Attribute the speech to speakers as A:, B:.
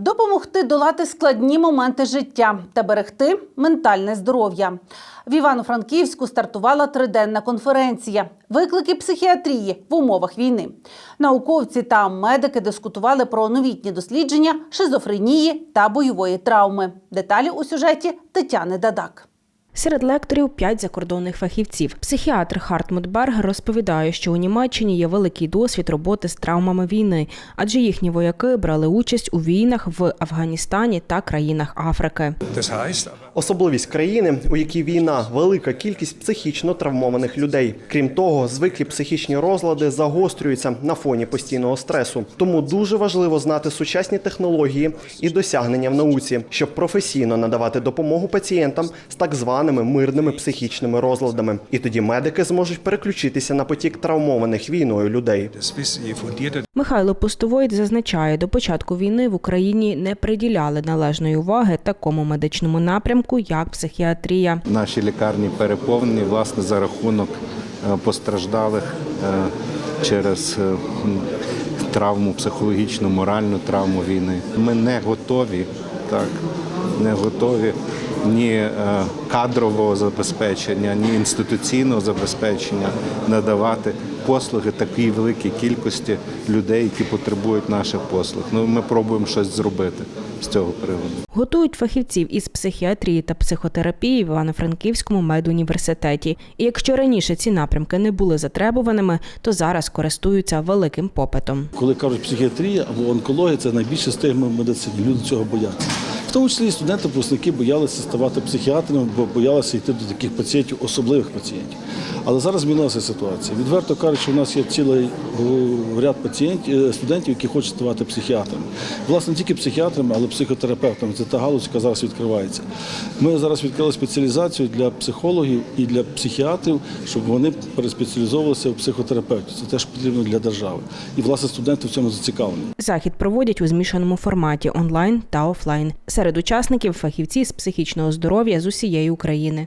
A: допомогти долати складні моменти життя та берегти ментальне здоров'я. В Івано-Франківську стартувала триденна конференція Виклики психіатрії в умовах війни. Науковці та медики дискутували про новітні дослідження шизофренії та бойової травми. Деталі у сюжеті Тетяни Дадак.
B: Серед лекторів п'ять закордонних фахівців. Психіатр Хартмут Берг розповідає, що у Німеччині є великий досвід роботи з травмами війни, адже їхні вояки брали участь у війнах в Афганістані та країнах Африки.
C: Особливість країни, у якій війна велика кількість психічно травмованих людей. Крім того, звиклі психічні розлади загострюються на фоні постійного стресу. Тому дуже важливо знати сучасні технології і досягнення в науці, щоб професійно надавати допомогу пацієнтам з так званими мирними психічними розладами. І тоді медики зможуть переключитися на потік травмованих війною людей.
B: Михайло Пустовойт зазначає, до початку війни в Україні не приділяли належної уваги такому медичному напрямку, як психіатрія.
D: Наші лікарні переповнені власне за рахунок е, постраждалих е, через е, травму психологічну, моральну травму війни. Ми не готові, так, не готові ні е, кадрового забезпечення, ні інституційного забезпечення надавати послуги такій великій кількості людей, які потребують наших послуг. Ну, ми пробуємо щось зробити з цього приводу.
B: Готують фахівців із психіатрії та психотерапії в Івано-Франківському медуніверситеті. І якщо раніше ці напрямки не були затребуваними, то зараз користуються великим попитом.
E: Коли кажуть психіатрія або онкологія, це найбільше стигма в медицині. Люди цього бояться. В тому числі і студенти, випускники боялися ставати психіатрами, бо боялися йти до таких пацієнтів, особливих пацієнтів. Але зараз змінилася ситуація. Відверто кажуть, що у нас є цілий ряд пацієнтів, е, студентів, які хочуть ставати психіатрами. Власне, не тільки психіатрами, але психотерапевтами. Це та галузь, яка зараз відкривається. Ми зараз відкрили спеціалізацію для психологів і для психіатрів, щоб вони переспеціалізовувалися в психотерапевті. Це теж потрібно для держави. І власне студенти в цьому зацікавлені.
B: Захід проводять у змішаному форматі онлайн та офлайн. Серед учасників фахівці з психічного здоров'я з усієї України.